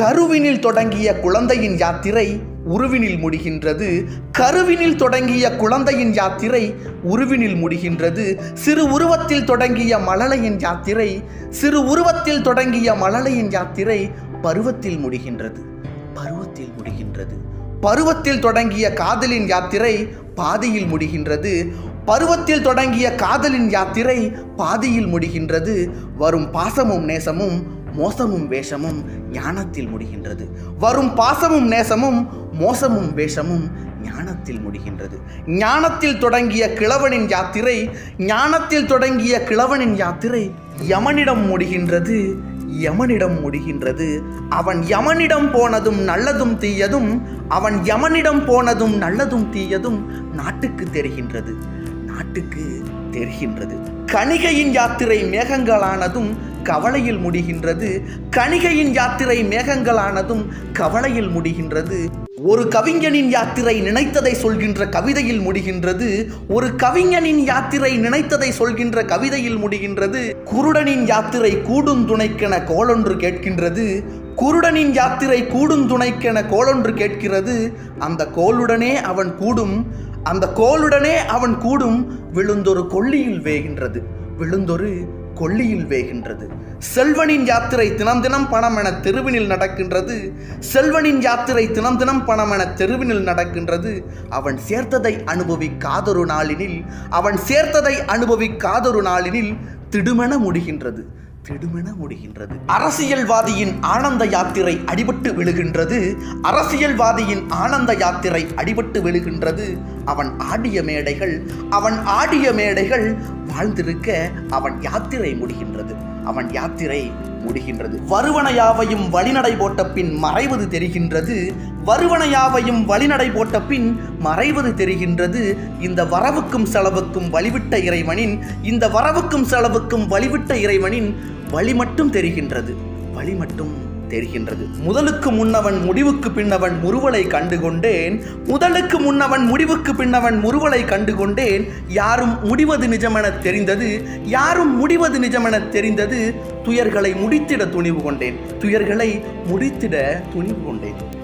கருவினில் தொடங்கிய குழந்தையின் யாத்திரை உருவினில் முடிகின்றது. கருவினில் தொடங்கிய குழந்தையின் யாத்திரை உருவினில் முடிகின்றது. சிறு உருவத்தில் தொடங்கிய மழலையின் யாத்திரை சிறு உருவத்தில் தொடங்கிய மழலையின் யாத்திரை பருவத்தில் முடிகின்றது. பருவத்தில் முடிகின்றது. பருவத்தில் தொடங்கிய காதலின் யாத்திரை பாதியில் முடிகின்றது. பருவத்தில் தொடங்கிய காதலின் யாத்திரை பாதியில் முடிகின்றது. வரும் பாசமும் நேசமும் மோசமும் வேஷமும் ஞானத்தில் முடிகின்றது. வரும் பாசமும் நேசமும் மோசமும் வேஷமும் ஞானத்தில் முடிகின்றது. ஞானத்தில் தொடங்கிய கிழவனின் யாத்திரை ஞானத்தில் தொடங்கிய கிழவனின் யாத்திரை யமனிடம் முடிகின்றது யமனிடம் முடிகின்றது. அவன் யமனிடம் போனதும் நல்லதும் தீயதும் அவன் யமனிடம் போனதும் நல்லதும் தீயதும் நாட்டுக்கு தெரிகின்றது. நாட்டுக்கு தெரிகின்றது. கணிகையின் யாத்திரை மேகங்களானதும் கவலையில் முடிகின்றது. கணிகையின் யாத்திரை மேகங்களானதும் கவலையில் முடிகின்றது. ஒரு கவிஞனின் யாத்திரை நினைத்ததை சொல்கின்ற கவிதையில் முடிகின்றது. ஒரு கவிஞனின் யாத்திரை நினைத்ததை சொல்கின்ற கவிதையில் முடிகின்றது. குருடனின் யாத்திரை கூடும் துணைக்கென கோலொன்று கேட்கின்றது. குருடனின் யாத்திரை கூடும் துணைக்கென கோலொன்று கேட்கிறது. அந்த கோளுடனே அவன் கூடும். அந்த கோளுடனே அவன் கூடும். விழுந்தொரு கொள்ளியில் வேகின்றது. விழுந்தொரு கொள்ளியில் வேகின்றது. செல்வனின் யாத்திரை தினம் தினம் பணம் என தெருவினில் நடக்கின்றது. செல்வனின் யாத்திரை தினம் தினம் பணம் என தெருவினில் நடக்கின்றது. அவன் சேர்த்ததை அனுபவிக்காதொரு நாளினில் அவன் சேர்த்ததை அனுபவிக்காதொரு நாளினில் திடுமென முடிகின்றது. திடுமென முடிகின்றது அரசியல்வாதியின் ஆனந்த யாத்திரை அடிபட்டு விழுகின்றது. அரசியல்வாதியின் ஆனந்த யாத்திரை அடிபட்டு விழுகின்றது. அவன் ஆடிய மேடைகள் அவன் ஆடிய மேடைகள் வாழ்ந்திருக்க அவன் யாத்திரை முடிகின்றது. அவன் யாத்திரை முடிகின்றது. வருவனையாவையும் வழிநடை போட்ட பின் மறைவது தெரிகின்றது. வருவனையாவையும் வழிநடை போட்ட பின் மறைவது தெரிகின்றது. இந்த வரவுக்கும் செலவுக்கும் வழிவிட்ட இறைவனின் இந்த வரவுக்கும் செலவுக்கும் வழிவிட்ட இறைவனின் வழி மட்டும் தெரிகின்றது. வழி மட்டும் தெரிகின்றது. முதலுக்கு முன்னவன் முடிவுக்கு பின்னவன் முறுவலை கண்டுகொண்டேன். முதலுக்கு முன்னவன் முடிவுக்கு பின்னவன் முறுவலை கண்டுகொண்டேன். யாரும் முடிவது நிஜமென தெரிந்தது. யாரும் முடிவது நிஜமென தெரிந்தது. துயர்களை முடித்திட துணிவு கொண்டேன். துயர்களை முடித்திட துணிவு கொண்டேன்.